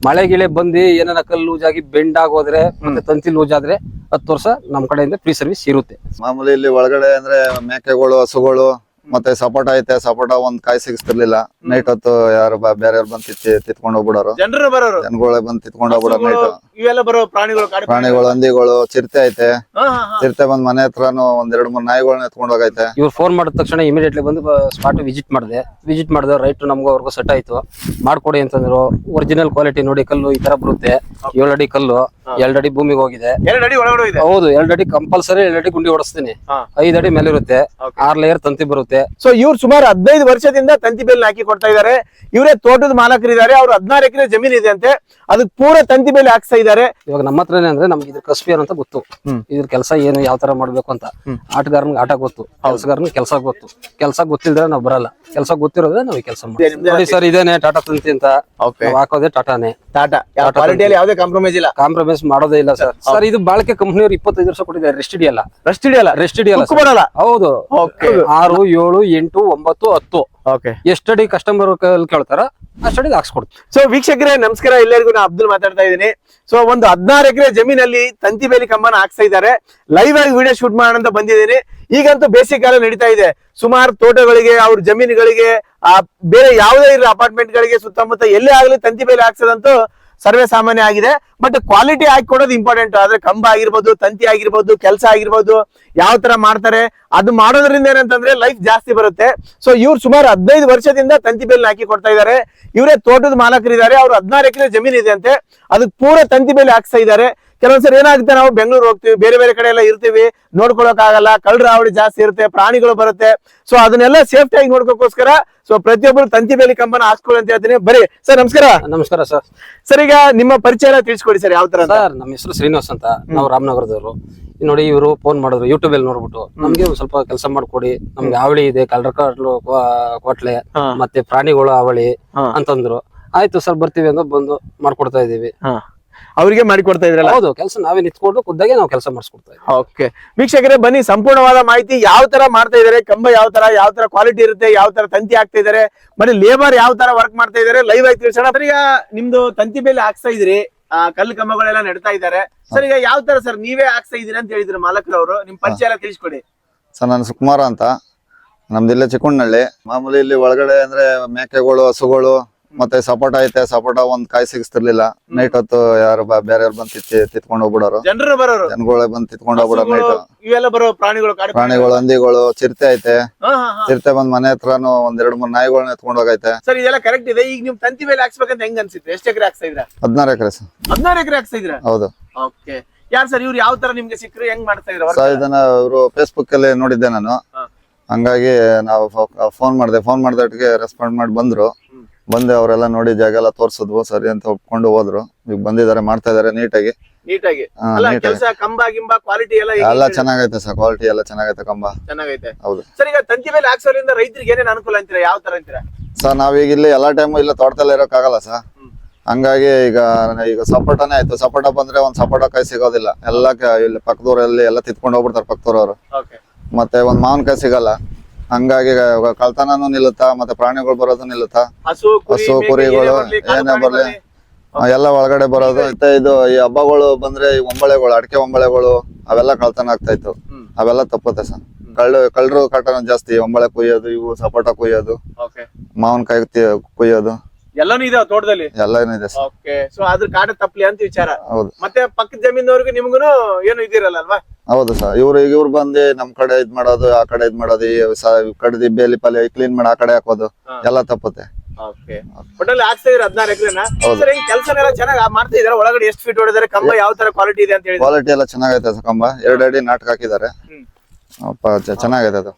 ಮಳೆ ಗಿಳೆ ಬಂದು ಏನಾರ ಕಲ್ಲು ಲೂಸ್ ಆಗಿ ಬೆಂಡ್ ಆಗೋದ್ರೆ ಮತ್ತೆ ತಂತಿ ಲೂಸ್ ಆದ್ರೆ ಹತ್ತು ವರ್ಷ ನಮ್ ಕಡೆಯಿಂದ ಫ್ರೀ ಸರ್ವಿಸ್ ಇರುತ್ತೆ. ಮಾಮೂಲಿ ಇಲ್ಲಿ ಒಳಗಡೆ ಅಂದ್ರೆ ಮೇಕೆಗಳು ಹಸುಗಳು ಮತ್ತೆ ಸಪೋಟ ಐತೆ ಸಪೋಟ ಒಂದ್ ಕಾಯಿ ಸಿಗಿಸ್ತಿರ್ಲಿಲ್ಲ. ನೈಟ್ ಹೊತ್ತು ಯಾರು ಬೇರೆ ಬೇರೆಯವ್ರು ಬಂದ್ ತಿತ್ತಿ ತಿತ್ಕೊಂಡ್ ಹೋಗ್ಬಿಡೋರು. ಜನರು ಬರೋರು. ಜನಗಳೇ ಬಂದ್ ತಿತ್ಕೊಂಡ್ ಹೋಗ್ಬಿಡೋರು ನೈಟ್ ಇವೆಲ್ಲ ಬರೋ ಪ್ರಾಣಿಗಳು ಕಾಡು ಪ್ರಾಣಿಗಳು. ಹಂದಿಗಳು ಚಿರತೆ ಐತೆ. ಚಿರತೆ ಬಂದ್ ಮನೆ ಹತ್ರನು ಒಂದ್ ಎರಡ್ ಮೂರ್ ನಾಯಿಗಳನ್ನ ಎತ್ಕೊಂಡ್ ಹೋಗೈತೆ. ಇವ್ರು ಫೋನ್ ಮಾಡಿದ ತಕ್ಷಣ ಇಮಿಡಿಯೇಟ್ಲಿ ಬಂದು ಸ್ಪಾಟ್ ವಿಸಿಟ್ ಮಾಡಿದೆ. ವಿಸಿಟ್ ಮಾಡಿದ ರೈಟ್ ನಮ್ಗೆ ಅವ್ರಿಗೂ ಸೆಟ್ ಆಯ್ತು. ಮಾಡ್ಕೊಡಿ ಅಂತಂದ್ರು. ಒರಿಜಿನಲ್ ಕ್ವಾಲಿಟಿ ನೋಡಿ ಕಲ್ಲು ಈ ತರ ಬರುತ್ತೆ. ಏಳಡಿ ಅಡಿ ಕಲ್ಲು ಎರಡಡಿ ಅಡಿ ಭೂಮಿಗೆ ಹೋಗಿದೆ. ಎರಡು ಒಳಗಡೆ ಇದೆ ಹೌದು ಎರಡಡಿ ಅಡಿ ಕಂಪಲ್ಸರಿ ಎರಡಡಿ ಅಡಿ ಗುಂಡಿ ಹೊಡಿಸ್ತೀನಿ. ಐದಡಿ ಅಡಿ ಮೇಲೆ ಇರುತ್ತೆ ಆರ್ ಲೇಯರ್ ತಂತಿ ಬರುತ್ತೆ. ಸೊ ಇವ್ರು ಸುಮಾರು ಹದಿನೈದು ವರ್ಷದಿಂದ ತಂತಿ ಬೇಲಿ ಹಾಕಿ ಕೊಡ್ತಾ ಇದ್ದಾರೆ. ಇವರೇ ತೋಟದ ಮಾಲಕರಿದ್ದಾರೆ. ಅವ್ರು ಹದಿನಾರು ಎಕರೆ ಜಮೀನ್ ಇದೆ ಅಂತೆ. ಅದಕ್ಕೆ ಪೂರ ತಂತಿ ಬೇಲಿ ಹಾಕ್ತಾ ಇದಾರೆ ಇವಾಗ ನಮ್ಮ ಹತ್ರನೇ ಅಂದ್ರೆ ನಮ್ಗೆ ಇದ್ರ ಕಸ್ಬಿಯರ್ ಅಂತ ಗೊತ್ತು. ಇದ್ರ ಕೆಲಸ ಏನು ಯಾವ ತರ ಮಾಡ್ಬೇಕು ಅಂತ. ಆಟಗಾರನ್ ಆಟ ಗೊತ್ತು ಕೆಲಸಗಾರನ್ ಕೆಲಸ ಗೊತ್ತು. ಕೆಲಸ ಗೊತ್ತಿಲ್ದ್ರೆ ನಾವು ಬರಲ್ಲ. ಕೆಲಸ ಗೊತ್ತಿರೋದ್ರೆ ನಾವ್ ಕೆಲಸ ಮಾಡಿ ನೋಡಿ ಸರ್ ಇದೇನೆ ಟಾಟಾ ತಂತಿ ಅಂತ. ನಾವ್ ಹಾಕೋದೇ ಟಾಟಾನೇ. ಟಾಟಾ. ಕ್ವಾಲಿಟಿಯಲ್ಲಿ ಯಾವುದೇ ಕಾಂಪ್ರಮೈಸ್ ಇಲ್ಲ. ಕಾಂಪ್ರಮೈಸ್ ಮಾಡೋದೇ ಇಲ್ಲ ಸರ್. ಸರ್ ಇದು ಬಾಳಿಕೆ ಕಂಪ್ನಿಯವ್ರು ಇಪ್ಪತ್ತೈದು ವರ್ಷ ಕೊಟ್ಟಿದ್ದಾರೆ. ರೆಸ್ಟ್ ಹಿಡಿಯಲ್ಲ ರೆಸ್ಟ್ ಹಿಡಿಯಲ್ಲ ರೆಸ್ಟ್ ಹಿಡಿಯಲ್ಲ ಬರಲ್ಲ ಹೌದು. ಆರು ಏಳು ಎಂಟು ಒಂಬತ್ತು ಹತ್ತು. ಓಕೆ ಎಷ್ಟಡಿ ಕಸ್ಟಮರ್ ಕೇಳ್ತಾರ ಅಷ್ಟಡಿ ಹಾಕ್ಸ್ಕೊಡ್ತೀವಿ. ಸೊ ವೀಕ್ಷಕರೇ ನಮಸ್ಕಾರ. ಎಲ್ಲರಿಗೂ ನಾ ಅಬ್ದುಲ್ ಮಾತಾಡ್ತಾ ಇದ್ದೀನಿ. ಸೊ ಒಂದು ಹದಿನಾರು ಎಕರೆ ಜಮೀನಲ್ಲಿ ತಂತಿ ಬೇಲಿ ಕಂಬನ ಹಾಕ್ಸ್ತಾ ಇದ್ದಾರೆ. ಲೈವ್ ಆಗಿ ವಿಡಿಯೋ ಶೂಟ್ ಮಾಡೋಣ ಅಂತ ಬಂದಿದ್ದೀನಿ. ಈಗಂತೂ ಬೇಸಿಗೆ ಕಾಲ ನಡೀತಾ ಇದೆ. ಸುಮಾರು ತೋಟಗಳಿಗೆ ಅವ್ರ ಜಮೀನುಗಳಿಗೆ ಆ ಬೇರೆ ಯಾವುದೇ ಇರೋ ಅಪಾರ್ಟ್ಮೆಂಟ್ ಗಳಿಗೆ ಸುತ್ತಮುತ್ತ ಎಲ್ಲೇ ಆಗಲಿ ತಂತಿ ಬೇಲಿ ಹಾಕ್ಸೋದಂತೂ ಸರ್ವೇ ಸಾಮಾನ್ಯ ಆಗಿದೆ. ಬಟ್ ಕ್ವಾಲಿಟಿ ಹಾಕೊಡೋದು ಇಂಪಾರ್ಟೆಂಟ್ ಆದ್ರೆ ಕಂಬ ಆಗಿರ್ಬೋದು, ತಂತಿ ಆಗಿರ್ಬೋದು, ಕೆಲಸ ಆಗಿರ್ಬೋದು, ಯಾವ ತರ ಮಾಡ್ತಾರೆ, ಅದು ಮಾಡೋದ್ರಿಂದ ಏನಂತಂದ್ರೆ ಲೈಫ್ ಜಾಸ್ತಿ ಬರುತ್ತೆ. ಸೊ ಇವ್ರು ಸುಮಾರು ಹದಿನೈದು ವರ್ಷದಿಂದ ತಂತಿ ಬೇಲಿ ಹಾಕಿ ಕೊಡ್ತಾ ಇದ್ದಾರೆ. ಇವರೇ ತೋಟದ ಮಾಲಕರಿದ್ದಾರೆ. ಅವ್ರು ಹದಿನಾರು ಎಕರೆ ಜಮೀನ್ ಇದೆ ಅಂತೆ. ಅದಕ್ಕೆ ಪೂರ ತಂತಿ ಬೇಲಿ ಹಾಕ್ಸ್ತಾ ಇದ್ದಾರೆ. ಕೆಲವೊಂದ್ಸರಿ ಏನಾಗುತ್ತೆ ನಾವು ಬೆಂಗಳೂರು ಹೋಗ್ತೀವಿ ಬೇರೆ ಬೇರೆ ಕಡೆ ಎಲ್ಲ ಇರ್ತೀವಿ ನೋಡ್ಕೊಳಕ್ ಆಗಲ್ಲ ಕಳ್ಳರ ಹಾವಳಿ ಜಾಸ್ತಿ ಇರುತ್ತೆ ಪ್ರಾಣಿಗಳು ಬರುತ್ತೆ. ಸೊ ಅದನ್ನೆಲ್ಲ ಸೇಫ್ಟಿ ಆಗಿ ನೋಡ್ಕೋಕೋಸ್ಕರ ಸೊ ಪ್ರತಿಯೊಬ್ಬರು ತಂತಿ ಬೇಲಿ ಕಂಬನ ಹಾಕ್ಸ್ಕೊಳ್ಳಿ ಅಂತ ಹೇಳ್ತೀನಿ. ಬರೀ ಸರ್ ನಮಸ್ಕಾರ. ನಮಸ್ಕಾರ ಸರ್ ಸರ್ ಈಗ ನಿಮ್ಮ ಪರಿಚಯ ಎಲ್ಲ ತಿಳಿಸ್ಕೊಡಿ ಸರ್ ಯಾವ ತರ. ಸರ್ ನಮ್ಮ ಹೆಸರು ಶ್ರೀನಿವಾಸ್ ಅಂತ. ನಾವು ರಾಮನಗರದವರು. ನೋಡಿ ಇವರು ಫೋನ್ ಮಾಡಿದ್ರು ಯೂಟ್ಯೂಬ್ ಅಲ್ಲಿ ನೋಡ್ಬಿಟ್ಟು. ನಮ್ಗೆ ಒಂದ್ ಸ್ವಲ್ಪ ಕೆಲಸ ಮಾಡ್ಕೊಡಿ. ನಮ್ಗೆ ಅವಳಿ ಇದೆ ಕಳ್ಳರ ಕಾಟ್ಲು ಕೋಟ್ಲೆ. ಮತ್ತೆ ಪ್ರಾಣಿಗಳು ಅವಳಿ ಅಂತಂದ್ರು. ಆಯ್ತು ಸರ್ ಬರ್ತೀವಿ ಅಂತ ಬಂದು ಮಾಡ್ಕೊಡ್ತಾ ಇದೀವಿ. ಅವ್ರಿಗೆ ಮಾಡಿಕೊಡ್ತಾ ಇದ್ರಲ್ಲ? ಹೌದು ಕೆಲಸ ನಾವೇ ನಿಂತ್ಕೊಂಡು ಖುದ್ದಾಗೆ ನಾವು ಕೆಲಸ ಮಾಡಿಸ್ಕೊಡ್ತಾ ಇದ್ದೀವಿ ಓಕೆ. ವೀಕ್ಷಕರೇ ಬನ್ನಿ ಸಂಪೂರ್ಣವಾದ ಮಾಹಿತಿ ಯಾವ ತರ ಮಾಡ್ತಾ ಇದಾರೆ ಕಂಬ ಯಾವ ತರ ಯಾವ ತರ ಕ್ವಾಲಿಟಿ ಇರುತ್ತೆ ಯಾವ ತರ ತಂತಿ ಹಾಕ್ತಾ ಇದಾರೆ ಮತ್ತೆ ಲೇಬರ್ ಯಾವ ತರ ವರ್ಕ್ ಮಾಡ್ತಾ ಇದಾರೆ ಲೈವ್ ಆಗಿ ತಿಳಿಸೋಣ. ಸರ್ ಈಗ ನಿಮ್ದು ತಂತಿ ಮೇಲೆ ಹಾಕ್ಸ್ತಾ ಇದ್ರಿ ಆ, ಕಲ್ಲು ಕಂಬಗಳೆಲ್ಲ ನೆಡ್ತಾ ಇದಾರೆ ಸರ್ ಈಗ ಯಾವ ತರ ಸರ್ ನೀವೇ ಹಾಕ್ಸ್ತಾ ಇದೀರಿ ಅಂತ ಹೇಳಿದ್ರು ಮಾಲಕರವರು ನಿಮ್ ಪರಿಚಯ ಎಲ್ಲ ತಿಳಿಸ್ಕೊಡಿ. ಸರ್ ನಾನು ಸುಕುಮಾರ ಅಂತ. ನಮ್ದು ಇಲ್ಲೇ ಚಿಕ್ಕಣ್ಣಳ್ಳಿ ಮಾಮೂಲಿ ಇಲ್ಲಿ ಒಳಗಡೆ ಅಂದ್ರೆ ಮೇಕೆಗಳು ಹಸುಗಳು ಮತ್ತೆ ಸಪೋಟ ಐತೆ ಸಪೋಟ ಒಂದ್ ಕಾಯಿ ಸಿಗಿಸ್ತಿರ್ಲಿಲ್ಲ. ನೈಟ್ ಹೊತ್ತು ಯಾರು ಬೇರೆ ಬಂದ್ ತಿತ್ತಿ ತಿತ್ಕೊಂಡ್ ಹೋಗ್ಬಿಡೋರು. ಜನರು ಬರೋರು. ಜನಗಳೇ ಬಂದ್ ತಿತ್ಕೊಂಡ್ ಹೋಗ್ಬಿಡೋರು ನೈಟ್ ಇವೆಲ್ಲ ಬರೋ ಪ್ರಾಣಿಗಳು ಕಾಡು ಪ್ರಾಣಿಗಳು. ಹಂದಿಗಳು ಚಿರತೆ ಐತೆ. ಚಿರತೆ ಬಂದ್ ಮನೆ ಹತ್ರನು ಒಂದ್ ಎರಡ್ ಮೂರ್ ನಾಯಿಗಳನ್ನ ಎತ್ಕೊಂಡ್ ಹೋಗೈತೆ. ಸರ್ ಇದೆಲ್ಲ ಕರೆಕ್ಟ್ ಇದೆ. ಈಗ ನಿಮ್ ತಂತಿ ಮೇಲೆ ಹಾಕ್ಸ್ಬೇಕಂತ ಹೆಂಗ್ ಅನ್ಸಿತ್ತು ಎಷ್ಟು ಎಕರೆ ಇದ್ರ ಹದಿನಾರು ಎಕರೆ ಸರ್. ಹದಿನಾರು ಎಕರೆ ಇದ್ರ ಹೌದು. ಓಕೆ. ಯಾರು ಸರ್ ಇವ್ರು ಯಾವ ತರ ನಿಮ್ಗೆ ಸಿಕ್ಕರು? ಹೆಂಗ್ ಮಾಡ್ತಾ ಇದ್ರ ಸರ್ ಇದನ್ನ ಇವರು ಫೇಸ್ಬುಕ್ ಅಲ್ಲಿ ನೋಡಿದ್ದೆ ನಾನು. ಹಂಗಾಗಿ ನಾವು ಫೋನ್ ಮಾಡಿದೆ. ಫೋನ್ ಮಾಡಿದಟ್ಟಿಗೆ ರೆಸ್ಪಾಂಡ್ ಮಾಡಿ ಬಂದ್ರು. ಬಂದೆ ಅವರೆಲ್ಲ ನೋಡಿ ಜಾಗ ಎಲ್ಲ ತೋರ್ಸಿದ್ವು ಸರಿ ಅಂತ ಒಪ್ಕೊಂಡು ಹೋದ್ರು. ಈಗ ಬಂದಿದ್ದಾರೆ ಮಾಡ್ತಾ ಇದಾರೆ ನೀಟಾಗಿ. ನೀಟಾಗಿ. ಹಾ, ಅಲ್ಲ ನೀಟಾಗಿ. ಕೆಲಸ ಕಂಬ ಗಿಂಬ ಕ್ವಾಲಿಟಿ ಎಲ್ಲ ಹೇಗೆ ಎಲ್ಲ ಚೆನ್ನಾಗೈತೆ ಸರ್ ಕ್ವಾಲಿಟಿ ಎಲ್ಲ ಚೆನ್ನಾಗೈತೆ ಕಂಬ. ಚೆನ್ನಾಗೈತೆ. ಹೌದು. ಸರ್ ಈಗ ತಂತಿ ಮೇಲೆ ಹಾಕ್ಸೋದ್ರಿಂದ ರೈತರಿಗೆ ಏನೇನ್ ಅನುಕೂಲ ಅಂತೀರಾ? ಯಾವ ತರ ಅಂತೀರಾ? ಸರ್ ನಾವೀಗ ಇಲ್ಲಿ ಎಲ್ಲಾ ಟೈಮ್ ಇಲ್ಲ ತೋಟದಲ್ಲಿ ಇರೋಕ್ಕಾಗಲ್ಲ ಸರ್. ಹಂಗಾಗಿ ಈಗ ಈಗ ಸಪೋಟನೇ ಆಯ್ತು. ಸಪೋಟ ಬಂದ್ರೆ ಒಂದ್ ಸಪೋಟ ಕೈ ಸಿಗೋದಿಲ್ಲ. ಎಲ್ಲ ಕ- ಇಲ್ಲಿ ಪಕ್ಕದೂರಲ್ಲಿ ಎಲ್ಲ ತಿತ್ಕೊಂಡು ಹೋಗ್ಬಿಡ್ತಾರೆ ಪಕ್ಕದೂರವ್ರು. ಓಕೆ ಮತ್ತೆ ಒಂದ್ ಕೈ ಸಿಗಲ್ಲ. ಹಂಗಾಗಿ ಕಳ್ತನೂ ಕಳ್ತನನೂ ನಿಲ್ಲುತ್ತಾ ಮತ್ತೆ ಪ್ರಾಣಿಗಳು ಬರೋದು ನಿಲ್ಲುತ್ತಾ? ಹಸು ಕುರಿಗಳು, ಏನೇ ಬರ್ಲಿ, ಎಲ್ಲ ಒಳಗಡೆ ಬರೋದು. ಮತ್ತೆ ಇದು ಈ ಹಬ್ಬಗಳು ಬಂದ್ರೆ ಈ ಒಂಬಳೆಗಳು ಅಡಿಕೆ ಒಂಬಳೆಗಳು ಅವೆಲ್ಲ ಕಳ್ತನ ಆಗ್ತಾ ಇತ್ತು. ಅವೆಲ್ಲ ತಪ್ಪುತ್ತೆ ಸರ್. ಕಳ್ಳು ಕಳ್ಳರು ಕಾಟನ ಜಾಸ್ತಿ ಒಂಬಳೆ ಕುಯ್ಯೋದು ಇವು ಸಪೋಟ ಕುಯ್ಯೋದು ಓಕೆ. ಮಾವಿನಕಾಯಿ ಕುಯ್ಯೋದು. ಎಲ್ಲಾನು ಇದಾವ ತೋಟದಲ್ಲಿ? ಎಲ್ಲ ಏನಿದೆ ಸರ್. ಓಕೆ ಸೊ ಅದ್ರ ಕಾಟ ತಪ್ಪಲಿ ಅಂತ ವಿಚಾರ. ಹೌದು. ಮತ್ತೆ ಪಕ್ಕದ ಜಮೀನವ್ರಿಗೆ ನಿಮ್ಗೂ ಏನು ಇದಿರಲ್ಲ ಅಲ್ವಾ? ಹೌದು ಸರ್. ಇವ್ರು ಈಗ ಇವ್ರು ಬಂದು ನಮ್ ಕಡೆ ಇದ್ ಮಾಡೋದು ಆ ಕಡೆ ಇದ್ ಮಾಡೋದು ಈ ಸ- ಕಡ್ದಿ ಬೇಲಿ ಪಾಲಿ ಕ್ಲೀನ್ ಮಾಡಿ ಆ ಕಡೆ ಹಾಕೋದು. ಎಲ್ಲ ತಪ್ಪುತ್ತೆ. ಓಕೆ ಒಟ್ಟಲ್ಲಿ ಹಾಕ್ಸ್ತಾ ಇದ್ರೆ ಹದಿನಾರು ಎಕರೆನ. ಸರ್ ಹೆಂಗ್ ಕೆಲಸನೆಲ್ಲ ಚೆನ್ನಾಗಿ ಮಾಡ್ತಾ ಇದಾರೆ ಒಳಗಡೆ ಎಷ್ಟು ಫೀಟ್ ಹೊಡೆದಾರೆ? ಕಂಬ ಯಾವ ತರ ಕ್ವಾಲಿಟಿ ಇದೆ ಅಂತ ಹೇಳಿ ಕ್ವಾಲಿಟಿ ಎಲ್ಲ ಚೆನ್ನಾಗೈತೆ ಸರ್ ಕಂಬ. ಎರಡು ಅಡಿ ನಾಟಕ ಹಾಕಿದ್ದಾರೆ. ಹ್ಮ್. ಅಪ್ಪ, ಚ- ಚೆನ್ನಾಗೈತೆ ಅದು.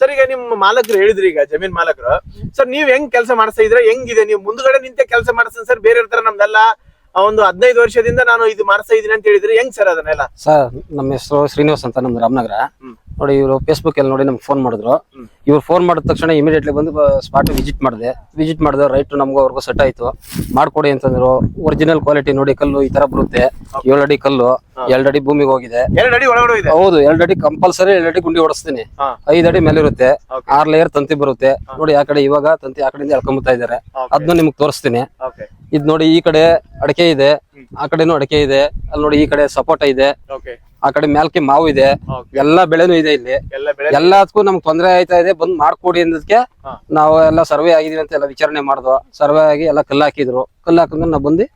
ಸರ್ ಈಗ ನಿಮ್ಮ ಮಾಲಕರು ಹೇಳಿದ್ರಿ ಈಗ ಜಮೀನ್ ಮಾಲಕರು. ಸರ್ ನೀವ್ ಹೆಂಗ್ ಕೆಲಸ ಮಾಡಿಸ್ತಾ ಇದ್ರೆ ಹೆಂಗಿದೆ? ನೀವು ಮುಂದ್ಗಡೆ ನಿಂತೆ ಕೆಲಸ ಮಾಡಿಸ್ತೀನಿ ಸರ್. ಬೇರೆ ತರ ನಮ್ದೆಲ್ಲ ಒಂದು ಹದಿನೈದು ವರ್ಷದಿಂದ ನಾನು ಇದು ಮಾಡಿಸ್ತಾ ಇದೀನಿ ಅಂತ ಹೇಳಿದ್ರೆ. ಹೆಂಗ್ ಸರ್ ಅದನ್ನೆಲ್ಲ? ಸರ್ ನಮ್ಮ ಹೆಸರು ಶ್ರೀನಿವಾಸ್ ಅಂತ ನಮ್ದು ರಾಮನಗರ. ಹ್ಮ್. ನೋಡಿ ಇವರು ಫೇಸ್ಬುಕ್ ಅಲ್ಲಿ ನೋಡಿ ನಮ್ಗೆ ಫೋನ್ ಮಾಡಿದ್ರು. ಇವ್ರು ಫೋನ್ ಮಾಡಿದ ತಕ್ಷಣ ಇಮಿಡಿಯೇಟ್ಲಿ ಬಂದು ಸ್ಪಾಟ್ ವಿಸಿಟ್ ಮಾಡಿದೆ. ವಿಸಿಟ್ ಮಾಡಿದೆ ರೈಟ್ ನಮ್ಗೆ ಅವ್ರಿಗೂ ಸೆಟ್ ಆಯ್ತು. ಮಾಡ್ಕೊಡಿ ಅಂತಂದ್ರು. ಒರಿಜಿನಲ್ ಕ್ವಾಲಿಟಿ ನೋಡಿ ಕಲ್ಲು ಈ ತರ ಬರುತ್ತೆ. ಏಳು ಅಡಿ ಕಲ್ಲು ಎರಡಡಿ ಅಡಿ ಭೂಮಿಗೆ ಹೋಗಿದೆ. ಹೌದು ಎರಡಡಿ ಅಡಿ ಕಂಪಲ್ಸರಿ ಎರಡಡಿ ಅಡಿ ಗುಂಡಿ ಹೊಡಿಸ್ತೀನಿ ಐದಡಿ ಮೇಲೆ ಇರುತ್ತೆ. ಆರ್ ಲೇಯರ್ ತಂತಿ ಬರುತ್ತೆ. ನೋಡಿ ಆ ಕಡೆ ಇವಾಗ ತಂತಿ ಆ ಕಡೆಯಿಂದ ಎಳ್ಕೊಂಬತ್ತಾ ಇದಾರೆ. Okay. ಅದನ್ನ ನಿಮ್ಗೆ ತೋರಿಸ್ತೀನಿ. ಇದ್ ನೋಡಿ ಈ ಕಡೆ ಅಡಕೆ ಇದೆ. ಆ ಕಡೆನೂ ಅಡಕೆ ಇದೆ ಅಲ್ಲಿ ನೋಡಿ ಈ ಕಡೆ ಸಪೋಟ ಇದೆ. ಆ ಕಡೆ ಮ್ಯಾಲ್ಕಿ ಮಾವು ಇದೆ. ಎಲ್ಲಾ ಬೆಳೆನೂ ಇದೆ ಇಲ್ಲಿ. ಎಲ್ಲದಕ್ಕೂ ನಮ್ಗೆ ತೊಂದರೆ ಆಯ್ತಾ ಇದೆ ಬಂದ್ ಮಾಡ್ಕೊಡಿ ಅನ್ನೋದಕ್ಕೆ ಹಾ. ನಾವು ಎಲ್ಲ ಸರ್ವೆ ಆಗಿದೀವಿ ಅಂತ ಎಲ್ಲ ವಿಚಾರಣೆ ಮಾಡ್ದೋ ಸರ್ವೆ ಆಗಿ ಎಲ್ಲ ಕಲ್ಲು ಹಾಕಿದ್ರು. ಕಲ್ಲು ಹಾಕಿದ್ಮೇಲೆ ನಾವು ಬಂದು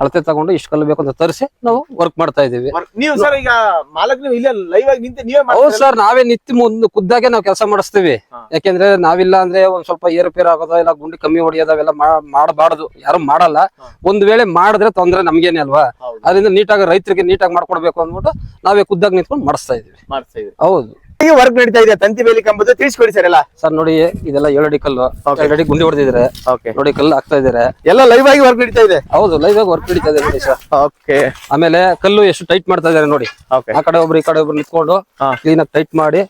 ಅಳತೆ ತಗೊಂಡು ಇಷ್ಟು ಕಲ್ಲು ಬೇಕು ಅಂತ ತರಿಸಿ ನಾವು ವರ್ಕ್ ಮಾಡ್ತಾ ಇದೀವಿ ನೀವು ಸರ್ ಈಗ ಮಾಲಕ್ ನೀವು ಇಲ್ಲೇ ಲೈವ್ ಆಗಿ ನಿಂತು ನೀವೇ ಹೌದು ಸರ್ ನಾವೇ ನಿತ್ಯ ಮುಂದೆ ಖುದ್ದಾಗೆ ನಾವು ಕೆಲಸ ಮಾಡಿಸ್ತೀವಿ. ಯಾಕೆಂದ್ರೆ ನಾವಿಲ್ಲ ಅಂದ್ರೆ ಒಂದ್ ಸ್ವಲ್ಪ ಏರುಪೇರು ಆಗೋದ ಇಲ್ಲ ಗುಂಡಿ ಕಮ್ಮಿ ಹೊಡಿಯೋದು ಅವೆಲ್ಲ ಮಾ- ಮಾಡಬಾರ್ದು. ಯಾರು ಮಾಡಲ್ಲ. ಒಂದ್ ವೇಳೆ ಮಾಡಿದ್ರೆ ತೊಂದ್ರೆ ನಮ್ಗೇನೆ ಅಲ್ವಾ. ಅದರಿಂದ ನೀಟಾಗಿ ರೈತರಿಗೆ ನೀಟಾಗಿ ಮಾಡ್ಕೊಡ್ಬೇಕು ಅಂದ್ಬಿಟ್ಟು ನಾವೇ ಖುದ್ದಾಗಿ ನಿಂತ್ಕೊಂಡು ಮಾಡಿಸ್ತಾ ಇದೀವಿ ಹೌದು. ವರ್ಕ್ ನಡೀತಾ ಇದೆ? ತಂತಿ ಬೇಲಿ ಕಂಬದ್ದು ತಿಳಿಸ್ಕೊಡಿ ಸರ್ ಎಲ್ಲ. ಸರ್ ನೋಡಿ ಇದೆಲ್ಲ ಏಳು ಅಡಿ ಕಲ್ಲು. ಎರಡು ಅಡಿ ಗುಂಡಿ ಹೊಡೆದಿದ್ರೆ. ಓಕೆ ನೋಡಿ ಕಲ್ಲು ಹಾಕ್ತಾ ಇದಾರೆ. ಎಲ್ಲ ಲೈವ್ ಆಗಿ ವರ್ಕ್ ನಡೀತಾ ಇದೆ? ಹೌದು ಲೈವ್ ಆಗಿ ವರ್ಕ್ ನಡೀತಾ ಇದೆ ನೋಡಿ ಸರ್ ಓಕೆ ಆಮೇಲೆ ಕಲ್ಲು ಎಷ್ಟು ಟೈಟ್ ಮಾಡ್ತಾ ಇದಾರೆ ನೋಡಿ. ಓಕೆ ಆ ಕಡೆ ಒಬ್ರು ಈ ಕಡೆ ಒಬ್ರು ನಿಂತ್ಕೊಂಡು ಕ್ಲೀನ್ ಆಗಿ ಟೈಟ್ ಮಾಡಿ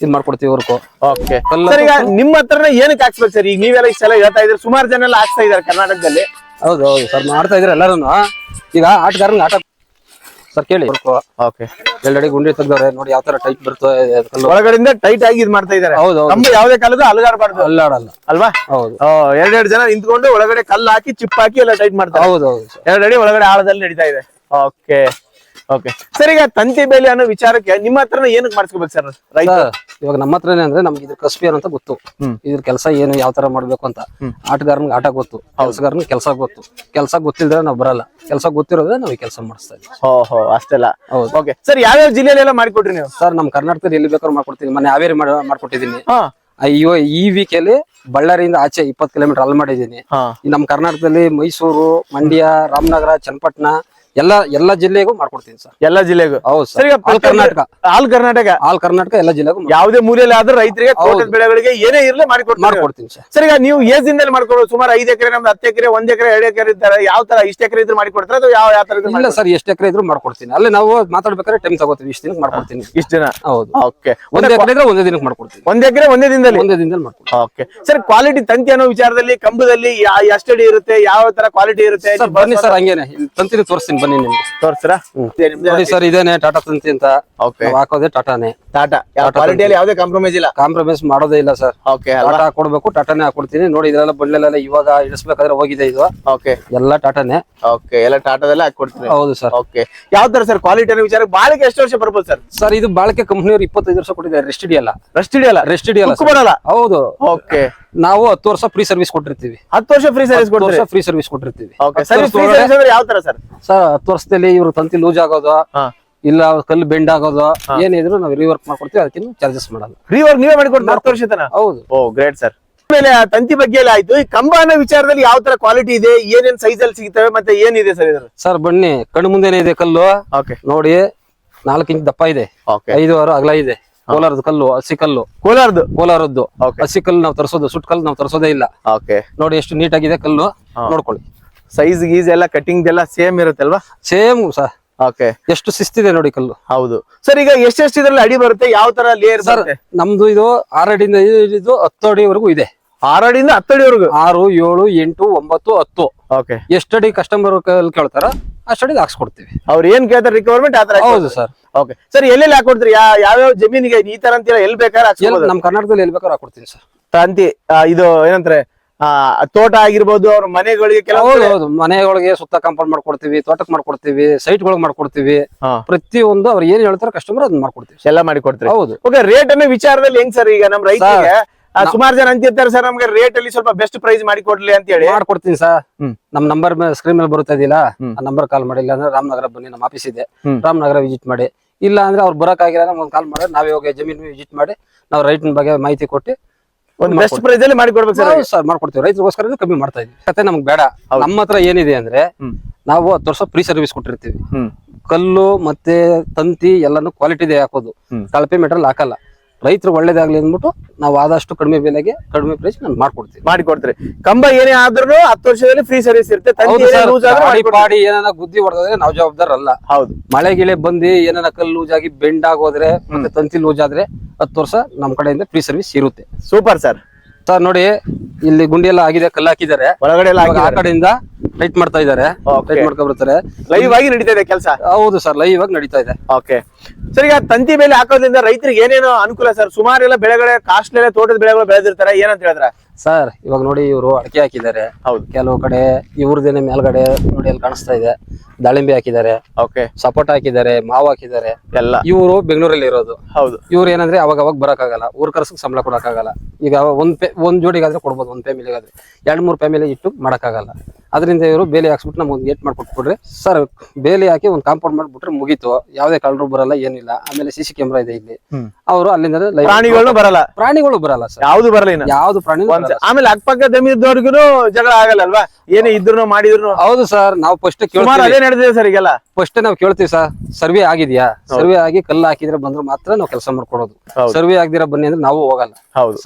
ಇದ್ ಮಾಡ್ಕೊಡ್ತೀವಿ ವರ್ಕು ಓಕೆ ಕಲ್ಲು ಸರ್ ಈಗ ನಿಮ್ಮ ಹತ್ರನೇ ಏನಕ್ಕೆ ಹಾಕ್ಸ್ಬೇಕು ಸರ್ ಈಗ ನೀವೆಲ್ಲ ಇಷ್ಟೆಲ್ಲ ಹೇಳ್ತಾ ಇದ್ರೆ ಸುಮಾರು ಜನ ಎಲ್ಲ ಹಾಕ್ತಾ ಇದಾರೆ ಕರ್ನಾಟಕದಲ್ಲಿ. ಹೌದು ಹೌದು ಸರ್ ಮಾಡ್ತಾ ಇದ್ರೆ ಎಲ್ಲರೂ ಈಗ ಆಟಗಾರ ಆಟ ಸರ್ ಕೇಳಿ. ಓಕೆ ಗುಂಡಿ ತೆಗ್ದವ್ರೆ ನೋಡಿ ಯಾವ ತರ ಟೈಟ್ ಬರ್ತದೆ ಒಳಗಡೆ ಒಳಗಡೆಯಿಂದ ಟೈಟ್ ಆಗಿ ಇದ್ ಮಾಡ್ತಾ ಇದಾರೆ. ಹೌದು ಹೌದು. ಯಾವ್ದೇ ಕಾಲದ ಅಲುಗಾಡಬಾರ್ದು. ಅಲ್ಲಾಡಲ್ಲ. ಅಲ್ವಾ? ಹೌದು. ಎರಡೆರಡು ಜನ ನಿಂತ್ಕೊಂಡು ಒಳಗಡೆ ಕಲ್ಲು ಹಾಕಿ ಚಿಪ್ ಹಾಕಿ ಎಲ್ಲ ಟೈಟ್ ಮಾಡ್ತಾರೆ. ಹೌದು ಹೌದು. ಒಳಗಡೆ ಆಳದಲ್ಲಿ ನಡೀತಾ ಇದೆ. ಓಕೆ ಓಕೆ ಸರ್ ಈಗ ತಂತಿ ಬೇಲಿ ಅನ್ನೋ ವಿಚಾರಕ್ಕೆ ನಿಮ್ಮ ಹತ್ರನ ಏನಕ್ಕೆ ಮಾಡಿಸ್ಕೋಬೇಕು ಸರ್ ರೈತ ಇವಾಗ ನಮ್ಮ ಹತ್ರನೇ ಅಂದ್ರೆ ನಮ್ಗೆ ಇದ್ರ ಕಸ್ಪಿಯರ್ ಅಂತ ಗೊತ್ತು. ಇದ್ರ ಕೆಲಸ ಏನು ಯಾವ ತರ ಮಾಡ್ಬೇಕು ಅಂತ. ಆಟಗಾರನ್ಗೆ ಆಟ ಗೊತ್ತು ಕೆಲಸಗಾರನ್ಗೆ ಕೆಲಸ ಗೊತ್ತು. ಕೆಲಸ ಗೊತ್ತಿಲ್ದ್ರೆ ನಾವು ಬರಲ್ಲ. ಕೆಲಸ ಗೊತ್ತಿರೋದ್ರೆ ನಾವು ಈ ಕೆಲಸ ಮಾಡಿಸ್ತಾ ಇದೀವಿ ಹೋ ಹೋ ಅಷ್ಟೆಲ್ಲ. ಹೌದು. ಓಕೆ ಸರ್ ಯಾವ್ಯಾವ ಜಿಲ್ಲೆಯಲ್ಲೆಲ್ಲ ಮಾಡಿಕೊಟ್ರಿ ನೀವು? ಸರ್ ನಮ್ ಕರ್ನಾಟಕದಲ್ಲಿ ಎಲ್ಲಿ ಬೇಕಾದ್ರೂ ಮಾಡ್ಕೊಡ್ತೀನಿ. ಮನೆ ಹಾವೇರಿ ಮಾಡ್- ಮಾಡ್ಕೊಟ್ಟಿದ್ದೀನಿ. ಅಯ್ಯೋ ಈ ವೀಕಲ್ಲಿ ಬಳ್ಳಾರಿಯಿಂದ ಆಚೆ ಇಪ್ಪತ್ತು ಕಿಲೋಮೀಟರ್ ಅಲ್ಲಿ ಮಾಡಿದ್ದೀನಿ. ನಮ್ ನಮ್ಮ ಕರ್ನಾಟಕದಲ್ಲಿ ಮೈಸೂರು ಮಂಡ್ಯ ರಾಮನಗರ ಚನ್ನಪಟ್ಟಣ ಎಲ್ಲ ಎಲ್ಲ ಜಿಲ್ಲೆಗೂ ಮಾಡ್ಕೊಡ್ತೀನಿ ಸರ್. ಎಲ್ಲ ಜಿಲ್ಲೆಗೂ? ಹೌದು ಸರ್. ಸರ್ ಈಗ all Karnataka. All Karnataka? All Karnataka ಎಲ್ಲ ಜಿಲ್ಲೆಗೂ ಯಾವುದೇ ಮೂಲೆಯಲ್ಲಿ ಆದ್ರೂ ರೈತರಿಗೆ ತೋಟದ. ಬೆಳೆಗಳಿಗೆ ಏನೇ ಇರಲಿ ಮಾಡಿಕೊಡ್ತಾರೆ ಮಾಡ್ಕೊಡ್ತೀನಿ ಸರ್. ಸರ್ ಈಗ ನೀವು ಏಜ್ ದಿನದಲ್ಲಿ ಮಾಡ್ಕೊಡೋದು ಸುಮಾರು ಐದು ಎಕರೆ ನಮ್ದು ಹತ್ತು ಎಕರೆ ಒಂದ್ ಎಕರೆ ಎರಡು ಎಕರೆ ಇದ್ದಾರೆ ಯಾವ ತರ ಇಷ್ಟ ಎಕರೆ ಇದ್ರು ಮಾಡಿಕೊಡ್ತಾರೆ ಅಥವಾ ಯಾವ ಯಾವ ತರ ಇದ್ರೆ ಇಲ್ಲ ಸರ್ ಎಷ್ಟು ಎಕರೆ ಇದ್ರು ಮಾಡ್ಕೊಡ್ತೀನಿ. ಅಲ್ಲಿ ನಾವು ಮಾತಾಡ್ಬೇಕಾದ್ರೆ ಟೈಮ್ ತಗೋತೀವಿ ಇಷ್ಟು ದಿನಕ್ಕೆ ಮಾಡ್ಕೊಡ್ತೀನಿ. ಇಷ್ಟ ದಿನ? ಹೌದು. ಓಕೆ. ಒಂದ್ ಎಕರೆ ಇದ್ರೆ ಒಂದೇ ದಿನಕ್ಕೆ ಮಾಡ್ಕೊಡ್ತೀನಿ. ಒಂದ್ ಎಕರೆ ಒಂದೇ ದಿನದಲ್ಲಿ? ಒಂದೇ ದಿನದಲ್ಲಿ ಮಾಡ್ಕೊಡ್ತೀನಿ. ಓಕೆ. ಸರ್ ಕ್ವಾಲಿಟಿ ತಂತಿ ಅನ್ನೋ ವಿಚಾರದಲ್ಲಿ ಕಂಬದಲ್ಲಿ ಯಾ- ಎಷ್ಟಡಿ ಇರುತ್ತೆ ಯಾವ ತರ ಕ್ವಾಲಿಟಿ ಇರುತ್ತೆ? ಸರ್ ಬನ್ನಿ ಸರ್ ಹಂಗೇನೆ. ತಂತಿನ ತೋರಿಸ್ತೀನಿ ಬನ್ನಿ ನಿಮ್ಗೆ. ತೋರಿಸ್ತೀರಾ? ನೋಡಿ ಸರ್ ಇದೇನೆ ಟಾಟಾ ತಂತಿ ಅಂತ ಓಕೆ ನಾವು ಹಾಕೋದೇ ಟಾಟಾನೇ. ಟಾಟಾ. ಕ್ವಾಲಿಟಿಯಲ್ಲಿ ಯಾವುದೇ ಕಾಂಪ್ರಮೈಸ್ ಇಲ್ಲ. ಕಾಂಪ್ರಮೈಸ್ ಮಾಡೋದೇ ಇಲ್ಲ ಸರ್. ಓಕೆ ಅಲ್ವಾ? ಟಾಟಾ ಕೊಡ್ಬೇಕು ಟಾಟಾನೇ ಹಾಕೊಡ್ತೀನಿ. ನೋಡಿ ಇದೆಲ್ಲ ಬಂಡ್ಲೆಲ್ಲ ಇವಾಗ ಇಳಿಸ್ಬೇಕಾದ್ರೆ ಹೋಗಿದೆ ಇದು. ಓಕೆ ಎಲ್ಲ ಟಾಟಾನೇ. ಓಕೆ ಎಲ್ಲ ಟಾಟಾದಲ್ಲೇ ಹಾಕೊಡ್ತೀನಿ ಹೌದು ಸರ್. ಓಕೆ ಯಾವ ತರ ಸರ್ ಕ್ವಾಲಿಟಿ ವಿಚಾರಕ್ಕೆ ವಿಚಾರ ಬಾಳಿಕೆ ಎಷ್ಟು ವರ್ಷ ಬರ್ಬೋದು ಸರ್? ಸರ್ ಇದು ಬಾಳಿಕೆ ಕಂಪ್ನಿಯವ್ರು ಇಪ್ಪತ್ತೈದು ವರ್ಷ ಕೊಟ್ಟಿದ್ದಾರೆ. ರೆಸ್ಟ್ ಹಿಡಿಯಲ್ಲ ರೆಸ್ಟ್ ಹಿಡಿಯಲ್ಲ ರೆಸ್ಟ್. ಬರಲ್ಲ ಹೌದು. ಓಕೆ ನಾವು ಹತ್ತು ವರ್ಷ ಫ್ರೀ ಸರ್ವಿಸ್ ಕೊಟ್ಟಿರ್ತೀವಿ. ಹತ್ತು ವರ್ಷ ಫ್ರೀ ಸರ್ವಿಸ್ ಹತ್ತು ಕೊಡ್ತೀರಿ? ವರ್ಷ ಫ್ರೀ ಸರ್ವಿಸ್ ಕೊಟ್ಟಿರ್ತೀವಿ ಓಕೆ ಸರ್ವಿಸ್ ಫ್ರೀ ಸರ್ವಿಸ್ ಅಂದ್ರೆ ಯಾವ ತರ ಸರ್? ಸರ್ ಹತ್ತು ವರ್ಷದಲ್ಲಿ ಇವ್ರ ತಂತಿ ಲೂಸ್ ಆಗೋದು? ಹಾ. ಇಲ್ಲ ಕಲ್ಲು ಬೆಂಡ್ ಆಗೋದು? ಏನಿದ್ರು ನಾವು ರಿವರ್ಕ್ ಮಾಡ್ಕೊಡ್ತೀವಿ ಅದಕ್ಕೆ ಚಾರ್ಜಸ್ ಮಾಡಲ್ಲ. ರಿವರ್ಕ್ ನೀವೇ ಮಾಡಿಕೊಡ್ತೀವಿ ಹತ್ತು ವರ್ಷ ತನ ಹೌದು. ಓ ಗ್ರೇಟ್ ಸರ್ ಆಮೇಲೆ ಆ ತಂತಿ ಬಗ್ಗೆ ಎಲ್ಲ ಆಯ್ತು. ಈ ಕಂಬ ಅನ್ನೋ ವಿಚಾರದಲ್ಲಿ ಯಾವ ತರ ಕ್ವಾಲಿಟಿ ಇದೆ? ಏನೇನ್ ಸೈಜ್ ಅಲ್ಲಿ ಸಿಗ್ತವೆ? ಮತ್ತೆ ಏನಿದೆ ಸರ್ ಇದ್ರ ಸರ್ ಬನ್ನಿ. ಕಣ್ಣು ಮುಂದೆ ಇದೆ ಕಲ್ಲು. ಓಕೆ ನೋಡಿ ನಾಲ್ಕು ಇಂಚ್ ದಪ್ಪ ಇದೆ. ಓಕೆ ಐದು ವಾರ ಅಗಲ ಇದೆ. ಕೋಲಾರದ ಕಲ್ಲು ಹಸಿ ಕಲ್ಲು. ಕೋಲಾರ್ದು ಕೋಲಾರದ್ದು. Okay. ಹಸಿ ಕಲ್ಲು ನಾವು ತರಿಸೋದು ಸುಟ್ ಕಲ್ಲು ನಾವು ತರಿಸೋದೇ ಇಲ್ಲ. ಓಕೆ. ನೋಡಿ ಎಷ್ಟು ನೀಟ್ ಆಗಿದೆ ಕಲ್ಲು ನೋಡ್ಕೊಳ್ಳಿ. ಸೈಜ್ ಗೀಸ್ ಎಲ್ಲ ಕಟಿಂಗ್ ಎಲ್ಲ ಸೇಮ್ ಇರುತ್ತಲ್ವಾ? Same sir okay. ಎಷ್ಟು ಶಿಸ್ತಿದೆ ನೋಡಿ ಕಲ್ಲು. ಹೌದು. ಸರ್ ಈಗ ಎಷ್ಟೆಷ್ಟು ಇದ್ರಲ್ಲಿ ಅಡಿ ಬರುತ್ತೆ? ಯಾವ ತರ ಲೇಯರ್ ಸರ್ ನಮ್ದು ಇದು ಆರು ಅಡಿಯಿಂದ ಇದು ಹತ್ತು ಅಡಿವರೆಗೂ ಇದೆ. ಆರು ಅಡಿಯಿಂದ ಹತ್ತು ಅಡಿವರೆಗೂ? ಆರು ಏಳು ಎಂಟು ಒಂಬತ್ತು ಹತ್ತು. ಓಕೆ. ಎಷ್ಟಡಿ ಕಸ್ಟಮರ್ ಕೇಳ್ತಾರ ಅಷ್ಟಡಿ ಹಾಕ್ಸ್ಕೊಡ್ತೀವಿ. ಅವ್ರು ಏನ್ ಕೇಳ್ತಾರೆ ರಿಕ್ವೈರ್ಮೆಂಟ್ ಆತರ ಹೌದು ಸರ್. ಓಕೆ ಸರ್ ಎಲ್ಲೆಲ್ಲಿ ಹಾಕೊಡ್ತೀರಿ ಯಾವ ಯಾವ ಜಮೀನಿಗೆ ಈ ತರ ಅಂತೀರಾ? ಎಲ್ಲಿ ಬೇಕಾದ್ರೆ ಎಲ್ಲಿ ಹಾಕ್ಸ್ಬೋದು ನಮ್ ಕರ್ನಾಟಕದಲ್ಲಿ ಎಲ್ಲಿ ಬೇಕಾದ್ರೂ ಹಾಕೊಡ್ತೀನಿ ಸರ್. ತಂತಿ ಆ, ಇದು ಏನಂತಾರೆ? ಆ, ತೋಟ ಆಗಿರ್ಬೋದು ಅವ್ರ ಮನೆಗಳಿಗೆ ಕೆಲವು ಹೌದು ಹೌದು. ಮನೆಯೊಳಗೆ ಸುತ್ತ ಕಾಂಪೌಂಡ್ ಮಾಡ್ಕೊಡ್ತೀವಿ ತೋಟಕ್ಕೆ ಮಾಡ್ಕೊಡ್ತೀವಿ ಸೈಟ್ ಗಳಿಗೆ ಮಾಡ್ಕೊಡ್ತೀವಿ. ಹಾ. ಪ್ರತಿಯೊಂದು ಅವ್ರು ಏನ್ ಹೇಳ್ತಾರೆ ಕಸ್ಟಮರ್ ಅದನ್ನ ಮಾಡ್ಕೊಡ್ತೀವಿ ಎಲ್ಲ ಮಾಡಿ ಕೊಡ್ತೀರಿ ಹೌದು. ಓಕೆ ರೇಟ್ ಅನ್ನೋ ವಿಚಾರದಲ್ಲಿ ಹೆಂಗ್ ಸರ್ ಈಗ ನಮ್ ರೈತರಿಗೆ? ಸುಮಾರು ಜನ ಅಂತಿರ್ತಾರೆ ಸರ್ ನಮ್ಗೆ ರೇಟ್ ಅಲ್ಲಿ ಸ್ವಲ್ಪ ಬೆಸ್ಟ್ ಪ್ರೈಸ್ ಮಾಡಿ ಕೊಡ್ಲಿ ಅಂತ ಹೇಳಿ. ಮಾಡ್ಕೊಡ್ತೀನಿ ಸರ್. ನಮ್ ನಂಬರ್ ಸ್ಕ್ರೀನ್ ಮೇಲೆ ಬರುತ್ತಾ ಇದೆಯಲ್ಲ? ಆ ನಂಬರ್ ಕಾಲ್ ಮಾಡಿ ಇಲ್ಲ ಅಂದ್ರೆ ರಾಮನಗರ ಬನ್ನಿ ನಮ್ಮ ಆಫೀಸ್ ಇದೆ. ರಾಮನಗರ ವಿಸಿಟ್ ಮಾಡಿ. ಇಲ್ಲ ಅಂದ್ರೆ ಅವ್ರು ಬರಕ್ಕಾಗಿಲ್ಲ ಅಂದ್ರೆ ಒಂದ್ ಕಾಲ್ ಮಾಡಿ ನಾವೇ ಹೋಗಿ ಜಮೀನು ವಿಸಿಟ್ ಮಾಡಿ ನಾವು ರೈಟ್ ಬಗ್ಗೆ ಮಾಹಿತಿ ಕೊಟ್ಟು ಒಂದು ಬೆಸ್ಟ್ ಪ್ರೈಸ್ ಅಲ್ಲಿ ಮಾಡಿ ಕೊಡ್ಬೇಕು ಸರ್ ಸರ್ ಮಾಡ್ಕೊಡ್ತೀವಿ. ರೈತರಿಗೋಸ್ಕರ ಕಮ್ಮಿ ಮಾಡ್ತಾ ಇದೀವಿ. ಮತ್ತೆ ನಮ್ಗೆ ಬೇಡ. ನಮ್ಮ ಹತ್ರ ಏನಿದೆ ಅಂದ್ರೆ ನಾವು ಹತ್ತು ವರ್ಷ ಫ್ರೀ ಸರ್ವಿಸ್ ಕೊಟ್ಟಿರ್ತೀವಿ. ಕಲ್ಲು ಮತ್ತೆ ತಂತಿ ಎಲ್ಲಾನು ಕ್ವಾಲಿಟಿದೆ ಹಾಕೋದು. ಹ್ಮ್. ಕಳಪೆ ಮೆಟೀರಿಯಲ್ ಹಾಕಲ್ಲ. ರೈತರು ಒಳ್ಳೇದಾಗ್ಲಿ ಅಂದ್ಬಿಟ್ಟು ನಾವು ಆದಷ್ಟು ಕಡಿಮೆ ಬೆಲೆಗೆ ಕಡಿಮೆ ಪ್ರೈಸ್ ನಾನು ಮಾಡ್ಕೊಡ್ತೀವಿ. ಮಾಡಿ ಕೊಡ್ತೀರಿ ಕಂಬ ಏನೇ ಆದ್ರೂ ಹತ್ತು ವರ್ಷದಲ್ಲಿ ಫ್ರೀ ಸರ್ವಿಸ್ ಇರುತ್ತೆ. ತಂತಿ ಏನೇ ಆದ್ರೂ ಮಾಡ್ಕೊಡ್ತೀರಿ. ಪಾಡಿ ಏನಾರ ಗುದ್ದಿ ಹೊಡೆದ್ರೆ ನಾವು ಜವಾಬ್ದಾರ ಅಲ್ಲ. ಹೌದು. ಮಳೆ ಗಿಳೆ ಬಂದು ಏನಾರ ಕಲ್ಲು ಲೂಸ್ ಆಗಿ ಬೆಂಡ್ ಆಗೋದ್ರೆ ಮತ್ತೆ ತಂತಿ ಲೂಸ್ ಆದ್ರೆ ಹತ್ತು ವರ್ಷ ನಮ್ ಕಡೆಯಿಂದ ಫ್ರೀ ಸರ್ವಿಸ್ ಇರುತ್ತೆ. Super sir. ಸರ್ ನೋಡಿ ಇಲ್ಲಿ ಗುಂಡಿ ಎಲ್ಲ ಆಗಿದೆ ಕಲ್ಲು ಹಾಕಿದ್ದಾರೆ. ಒಳಗಡೆ ಎಲ್ಲ ಇವಾಗ ಆ ಕಡೆಯಿಂದ ಟೈಟ್ ಮಾಡ್ತಾ ಇದ್ದಾರೆ. ಟೈಟ್ ಮಾಡ್ಕೊಂಡು ಬರ್ತಾರೆ. ಲೈವ್ ಆಗಿ ನಡೀತಾ ಇದೆ ಕೆಲಸ? ಹೌದು ಸರ್ ಲೈವ್ ಆಗಿ ನಡೀತಾ ಇದೆ. ಓಕೆ ಸರ್ ಈಗ ತಂತಿ ಮೇಲೆ ಹಾಕೋದ್ರಿಂದ ರೈತರಿಗೆ ಏನೇನು ಅನುಕೂಲ ಸರ್? ಸುಮಾರು ಎಲ್ಲ ಬೆಳೆಗಳ ಕಾಸ್ಟ್ಲಿ ಎಲ್ಲ ತೋಟದ ಬೆಳೆಗಳು ಬೆಳೆದಿರ್ತಾರೆ? ಏನಂತ ಹೇಳಿದ್ರ? ಸರ್ ಇವಾಗ ನೋಡಿ ಇವರು ಅಡಕೆ ಹಾಕಿದ್ದಾರೆ. ಹೌದು. ಕೆಲವು ಕಡೆ ಇವ್ರದೇನೆ ಮೇಲ್ಗಡೆ ನೋಡಿ ಅಲ್ಲಿ ಕಾಣಿಸ್ತಾ ಇದೆ. ದಾಳಿಂಬೆ ಹಾಕಿದ್ದಾರೆ. ಓಕೆ ಸಪೋಟ ಹಾಕಿದ್ದಾರೆ ಮಾವು ಹಾಕಿದ್ದಾರೆ. ಎಲ್ಲ. ಇವರು ಬೆಂಗಳೂರಲ್ಲಿ ಇರೋದು. ಹೌದು. ಇವ್ರು ಏನಂದ್ರೆ ಅವಾಗ ಅವಾಗ ಬರಕ್ಕಾಗಲ್ಲ. ಊರ್ ಕರ್ಸಕ್ ಸಂಬಳ ಕೊಡಕ್ಕಾಗಲ್ಲ. ಈಗ ಒಂದ್ ಒಂದ್ ಜೋಡಿಗಾದ್ರೆ ಕೊಡ್ಬೋದು ಒಂದ್ ಫ್ಯಾಮಿಲಿಗಾದ್ರೆ ಎರಡ್ ಮೂರ್ ಫ್ಯಾಮಿಲಿ ಇಟ್ಟು ಮಾಡಕ್ಕಾಗಲ್ಲ. ಅದರಿಂದ ಇವರು ಬೇಲಿ ಹಾಕ್ಸ್ಬಿಟ್ಟು ನಮ್ಗೆ ಒಂದು ಗೇಟ್ ಮಾಡ್ಕೊಟ್ಬಿಟ್ರೆ. ಸರ್ ಬೇಲಿ ಹಾಕಿ ಒಂದು ಕಾಂಪೌಂಡ್ ಮಾಡ್ಬಿಟ್ರೆ ಮುಗೀತು. ಯಾವುದೇ ಕಳ್ಳರು ಬರಲ್ಲ ಏನಿಲ್ಲ. ಆಮೇಲೆ ಸಿ ಸಿ ಕ್ಯಾಮ್ರಾ ಇದೆ ಇಲ್ಲಿ. ಅವರು ಅಲ್ಲಿಂದ ಪ್ರಾಣಿಗಳು ಬರಲ್ಲ. ಪ್ರಾಣಿಗಳು ಬರಲ್ಲ ಸರ್. ಯಾವ್ದು ಬರಲ್ಲ ಯಾವ್ದು ಪ್ರಾಣಿ ಆಮೇಲೆ ಅಕ್ಕಪಕ್ಕ ಜಮೀನ್ದವ್ರಿಗೂ ಜಗಳ ಆಗಲ್ಲ ಅಲ್ವಾ? ಏನೇ ಇದ್ರು ಮಾಡಿದ್ರು ಹೌದು ಸರ್ ನಾವು ಫಸ್ಟ್ ಅದೇ ನಡೆದಿದೆ ಸರ್ ಈಗೆಲ್ಲ. ಫಸ್ಟ್ ನಾವು ಕೇಳ್ತೀವಿ ಸರ್ ಸರ್ವೆ ಆಗಿದ್ಯಾ? ಸರ್ವೆ ಆಗಿ ಕಲ್ಲು ಹಾಕಿದ್ರೆ ಬಂದ್ರೆ ಮಾತ್ರ ನಾವು ಕೆಲಸ ಮಾಡ್ಕೊಡೋದು. ಸರ್ವೆ ಆಗದಿರ ಬನ್ನಿ ಅಂದ್ರೆ ನಾವು ಹೋಗಲ್ಲ.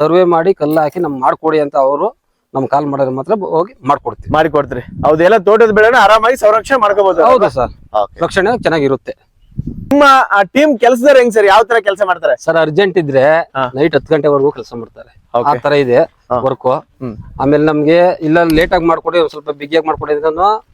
ಸರ್ವೆ ಮಾಡಿ ಕಲ್ಲು ಹಾಕಿ ನಮ್ಗೆ ಮಾಡ್ಕೊಡಿ ಅಂತ ಅವರು ನಮ್ ಕಾಲ್ ಮಾಡಿದ್ರೆ ಮಾತ್ರ ಹೋಗಿ ಮಾಡ್ಕೊಡ್ತೀವಿ. ಮಾಡಿ ಕೊಡ್ತೀರಿ ತೋಟದ ಬೆಳೆನ ಆರಾಮಾಗಿ ಸಂರಕ್ಷಣೆ ಮಾಡ್ಕೋಬಹುದು ಹೌದು ಸರ್. ರಕ್ಷಣೆ ಚೆನ್ನಾಗಿರುತ್ತೆ. ನಿಮ್ಮ ಟೀಮ್ ಕೆಲಸದವ್ರು ಹೆಂಗ್ ಸರ್? ಯಾವ ತರ ಕೆಲಸ ಮಾಡ್ತಾರೆ? ಸರ್ ಅರ್ಜೆಂಟ್ ಇದ್ರೆ ಹಾ. ನೈಟ್ ಹತ್ತು ಗಂಟೆವರೆಗೂ ಕೆಲಸ ಮಾಡ್ತಾರೆ. ಆ ತರ ಇದೆ ಹಾ. ವರ್ಕು ಹ್ಮ್. ಆಮೇಲೆ ನಮ್ಗೆ ಇಲ್ಲ ಲೇಟ್ ಆಗಿ ಮಾಡ್ಕೊಡಿ ಒಂದ್ ಸ್ವಲ್ಪ ಬಿಗಿಯಾಗಿ ಮಾಡ್ಕೊಡಿ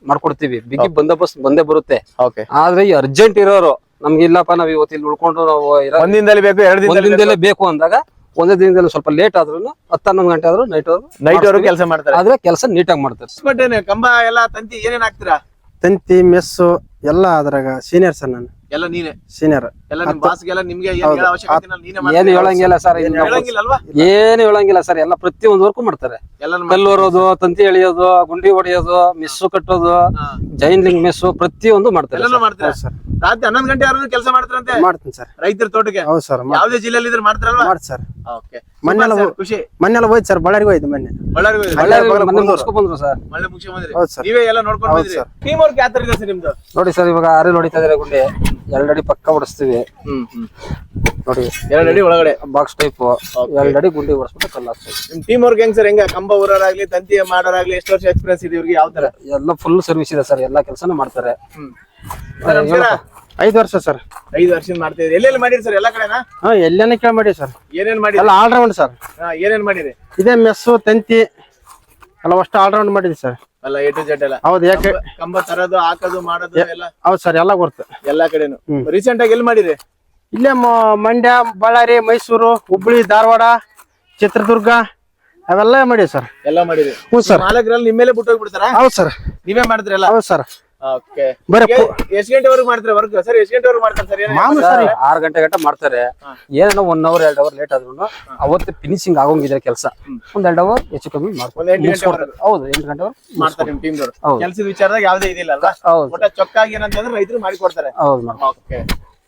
ಮಾಡ್ಕೊಡ್ತೀವಿ. ಬಿಗಿ ಬಂದೋಬಸ್ತ್ ಬಂದೇ ಬರುತ್ತೆ. ಓಕೆ ಆದ್ರೆ ಈ ಅರ್ಜೆಂಟ್ ಇರೋರು ನಮ್ಗೆ ಇಲ್ಲಪ್ಪ ನಾವ್ ಇವತ್ತು ಇಲ್ಲಿ ಉಳ್ಕೊಂಡು ನಾವು ಇರೋ- ಒಂದ್ ದಿನದಲ್ಲಿ ಬೇಕು ಎರಡು ಒಂದ್ ದಿನದಲ್ಲಿ ದಿನದಲ್ಲೇ ಬೇಕು ಅಂದಾಗ ಒಂದೇ ದಿನದಲ್ಲಿ ಸ್ವಲ್ಪ ಲೇಟ್ ಆದ್ರೂ ಹತ್ತು ಹನ್ನೊಂದು ಗಂಟೆ ಆದ್ರೂ ನೈಟ್ ನೈಟ್ ಅವರು ಕೆಲಸ ಮಾಡ್ತಾರೆ. ಆದ್ರೆ ಕೆಲಸ ನೀಟಾಗಿ ಮಾಡ್ತಾರೆ. ಬಟ್ ಏನೇ ಕಂಬ ಎಲ್ಲ ತಂತಿ ಏನೇನ್ ಹಾಕ್ತೀರಾ? ತಂತಿ ಮೆಸ್ಸು ಎಲ್ಲ ಅದ್ರಾಗ ಸೀನಿಯರ್ ಸರ್ ನಾನು. ಎಲ್ಲ ನೀನೆ? ಸೀನಿಯರ್ ಎಲ್ಲ ನಿಮ್ ಬಾಸ್ಗೆಲ್ಲ ನಿಮ್ಗೆ ಏನ್ ಹೇಳೋ ಅವಶ್ಯಕತೆ ಇಲ್ಲ, ನೀನೇ ಏನು? ಹೇಳಂಗಿಲ್ಲ ಸರ್ ಏನ್ ಹೇಳಂಗಿಲ್ಲ ಅಲ್ವಾ? ಏನು ಹೇಳಂಗಿಲ್ಲ ಸರ್ ಎಲ್ಲ ಪ್ರತಿಯೊಂದು ವರ್ಕು ಮಾಡ್ತಾರೆ. ಎಲ್ಲ ಕಲ್ಲು ಹೊರೋದು ತಂತಿ ಎಳಿಯೋದು ಗುಂಡಿ ಹೊಡೆಯೋದು ಮಿಸ್ಸು ಕಟ್ಟೋದು ಜೈನ್ ಲಿಂಗ್ ಮೆಸ್ಸು ಪ್ರತಿಯೊಂದು ಮಾಡ್ತಾರೆ ಎಲ್ಲಾನು ಮಾಡ್ತೀರಾ? ಸರ್ ರಾತ್ರಿ ಹನ್ನೊಂದು ಗಂಟೆ ಆದ್ರೂ ಕೆಲಸ ಮಾಡ್ತಾರಂತೆ ಮಾಡ್ತೀನಿ ಸರ್ ರೈತರ ತೋಟಕ್ಕೆ? ಹೌದು ಸರ್ ಯಾವ್ದೇ ಜಿಲ್ಲೆಯಲ್ಲಿ ಇದ್ರೆ ಮಾಡ್ತಾರಲ್ವಾ? ಮಾಡಿ ಸರ್ ಮೊನ್ನೆಲ್ಲ ಖುಷಿ. ಮೊನ್ನೆಲ್ಲ ಹೋಯ್ತು ಸರ್ ಬಳ್ಳಾರಿಗೆ ಹೋಯ್ತು ಮೊನ್ನೆ. ನೋಡಿ ಸರ್ ಇವಾಗ ಆರು ನೋಡಿತಾ ಇದ್ರೆ ಗುಂಡಿ. ಎರಡು ಅಡಿ ಪಕ್ಕ ಹೊಡಿಸ್ತೀವಿ ಹ್ಮ್ ಹ್ಮ್. ನೋಡಿ ಎರಡು ಅಡಿ ಒಳಗಡೆ. ಬಾಕ್ಸ್ ಟೈಪ್ ಎರಡು ಅಡಿ ಗುಂಡಿ ಹೊಡಿಸ್ಬಿಟ್ಟು ಕಲ್ಲ ನಿಮ್ ಟೀಮ್ ವರ್ಕ್ ಹೆಂಗ್ ಸರ್? ಹೆಂಗ? ಕಂಬ ಊರಾಗ್ಲಿ ತಂತಿ ಮಾಡೋರಾಗ್ಲಿ ಎಷ್ಟು ವರ್ಷ ಎಕ್ಸ್ಪೀರಿಯನ್ಸ್ ಇದೆ ಇವ್ರಿಗೆ? ಯಾವ ತರ? ಎಲ್ಲ ಫುಲ್ ಸರ್ವಿಸ್ ಇದೆ ಸರ್ ಎಲ್ಲಾ ಕೆಲಸನೂ ಮಾಡ್ತಾರೆ. ಐದು ವರ್ಷ ಸರ್. ಐದು ವರ್ಷದಿಂದ ಮಾಡ್ತಾ ಇದ್ರಿ ಎಲ್ಲೆಲ್ಲಿ ಮಾಡಿರಿ ಸರ್? ಎಲ್ಲ ಕಡೆನಾ? ಹಾ ಎಲ್ಲೇನ ಕೇಳಿ ಮಾಡಿ ಸರ್. ಏನೇನ್ ಮಾಡಿ ಎಲ್ಲ ಆಲ್ರೌಂಡ್ ಸರ್. ಹಾ, ಏನೇನ್ ಮಾಡಿರಿ? ಇದೇ ಮೆಸ್ಸು ತಂತಿ ಎಲ್ಲ ಅಷ್ಟು ಆಲ್ರೌಂಡ್ ಮಾಡಿದ್ವಿ ಸರ್. ಅಲ್ಲ ಎ ಟು ಜೆಡ್ ಎಲ್ಲ. ಹೌದು ಯಾಕೆ? ಕಂಬ- ತರೋದು ಹಾಕೋದು ಮಾಡೋದು ಎಲ್ಲ? ಹೌದು ಸರ್ ಎಲ್ಲ ಗೊತ್ತು. ಎಲ್ಲಾ ಕಡೆನು. ರೀಸೆಂಟ್ ಆಗಿ ಎಲ್ಲಿ ಮಾಡಿರಿ? ಇಲ್ಲೇ ಮ- ಮಂಡ್ಯ ಬಳ್ಳಾರಿ ಮೈಸೂರು ಹುಬ್ಬಳ್ಳಿ ಧಾರವಾಡ ಚಿತ್ರದುರ್ಗ ಅವೆಲ್ಲ ಮಾಡಿವಿ ಸರ್. ಎಲ್ಲ ಮಾಡಿದ್ರಿ ಹ್ಞೂ ಸರ್. ಮಾಲಕರಲ್ಲಿ ನಿಮ್ಮೇಲೆ ಬಿಟ್ಟು ಹೋಗ್ಬಿಡ್ತಾರ ಹೌದು ಸರ್. ನೀವೇ ಮಾಡಿದ್ರಲ್ಲ ಹೌದು ಸರ್. ಬರೀ ಎಷ್ಟು ಗಂಟೆವರೆಗೂ ಮಾಡ್ತಾರೆ ವರ್ಕ್ ಸರ್ ಎಷ್ಟ್ ಗಂಟೆವರೆಗೂ ಮಾಡ್ತಾರೆ ಸರ್? ಮಾಮೂಲಿ ಸರ್. ಆರು ಗಂಟೆ ಗಂಟೆ ಮಾಡ್ತಾರೆ. ಏನೋ ಒನ್ ಅವರ್ ಎರಡು ಅವರ್ ಲೇಟ್ ಆದ್ರೂ ಅವತ್ತು ಫಿನಿಶಿಂಗ್ ಆಗೋಂಗಿದ್ರೆ ಕೆಲಸ. ಒಂದ್ ಎರಡು ಅವರ್ ಹೆಚ್ಚು ಕಮ್ಮಿ ಮಾಡ್ತಾರೆ. ಹೌದು ಎಂಟು ಗಂಟೆ ಮಾಡ್ತಾರೆ ನಿಮ್ ಟೀಮ್. ಕೆಲಸದ ವಿಚಾರದಾಗ ಯಾವ್ದೇ ಇದಿಲ್ಲ ಅಲ್ವಾ? ಹೌದು. ಒಟ್ಟ ಚೊಕ್ಕಾಗಿ ಏನಂತಂದ್ರೆ ರೈತರು ಮಾಡಿ ಕೊಡ್ತಾರೆ. ಹೌದು ಓಕೆ.